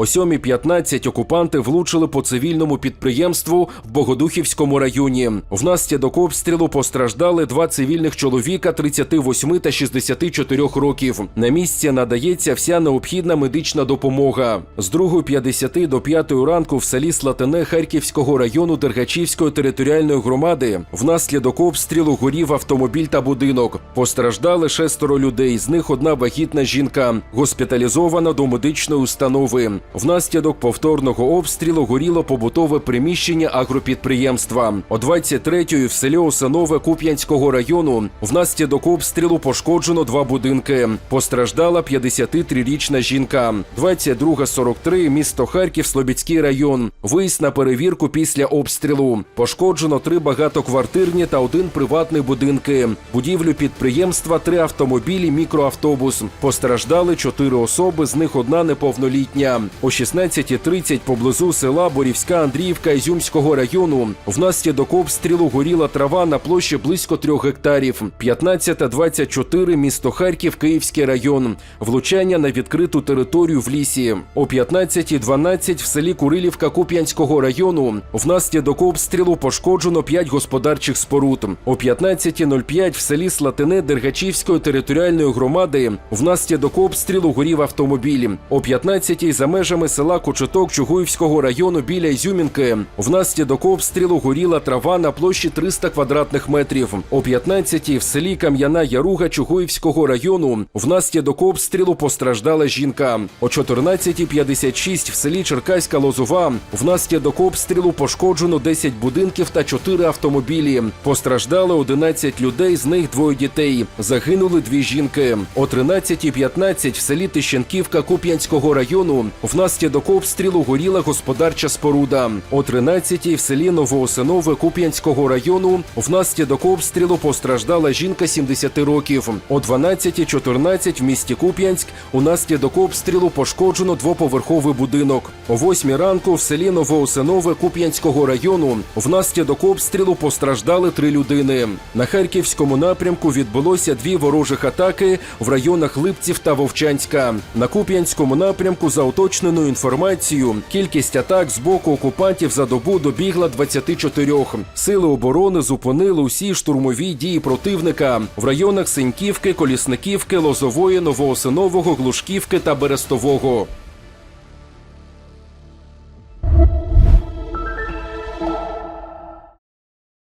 О 7.15 окупанти влучили по цивільному підприємству в Богодухівському районі. Внаслідок обстрілу постраждали два цивільних чоловіка 38 та 64 років. На місці надається вся необхідна медична допомога. З 2.50 до 5 ранку в селі Слатине Харківського району Дергачівської територіальної громади внаслідок обстрілу горів автомобіль та будинок. Постраждали шестеро людей, з них одна вагітна жінка, госпіталізована до медичної установи. Внаслідок повторного обстрілу горіло побутове приміщення агропідприємства. О 23-ї в селі Осанове Куп'янського району внаслідок обстрілу пошкоджено два будинки. Постраждала 53-річна жінка. 22.43 місто Харків, Слобідський район. Виїзд на перевірку після обстрілу. Пошкоджено три багатоквартирні та один приватний будинки. Будівлю підприємства, три автомобілі, мікроавтобус. Постраждали чотири особи, з них одна неповнолітня. О 16.30 поблизу села Борівська Андріївка Ізюмського району внаслідок обстрілу горіла трава на площі близько трьох гектарів. 15.24 місто Харків, Київський район. Влучання на відкриту територію в лісі. О 15.12 в селі Курилівка Куп'янського району внаслідок обстрілу пошкоджено 5 господарчих споруд. О 15.05 в селі Слатине Дергачівської територіальної громади внаслідок обстрілу горів автомобіль. О 15 за межами села Кочеток Чугуївського району біля Ізюмінки внаслідок обстрілу горіла трава на площі 300 квадратних метрів. О 15 в селі Кам'яна Яруга Чугуївського району внаслідок обстрілу постраждала жінка. О 14.56 в селі Черкаська Лозова внаслідок обстрілу пошкоджено 10 будинків та 4 автомобілі. Постраждали 11 людей, з них двоє дітей. Загинули дві жінки. О 13.15 в селі Тищенківка Куп'янського району внаслідок обстрілу горіла господарча споруда. О 13 в селі Новоосинове Куп'янського району внаслідок обстрілу постраждала жінка 70 років. О 12.14 в місті Куп'янськ унаслідок обстрілу пошкоджено двоповерховий будинок. О 8 ранку в селі Новоосинове Куп'янського району внаслідок обстрілу постраждали три людини. На Харківському напрямку відбулося дві ворожих атаки в районах Липців та Вовчанська. На Куп'янському напрямку за уточненою інформацією кількість атак з боку окупантів за добу добігла 24. Сили оборони зупинили усі штурмові дії противника в районах Синьківки, Колісниківки, Лозової, Новоосинового, Глушківки та Берестового.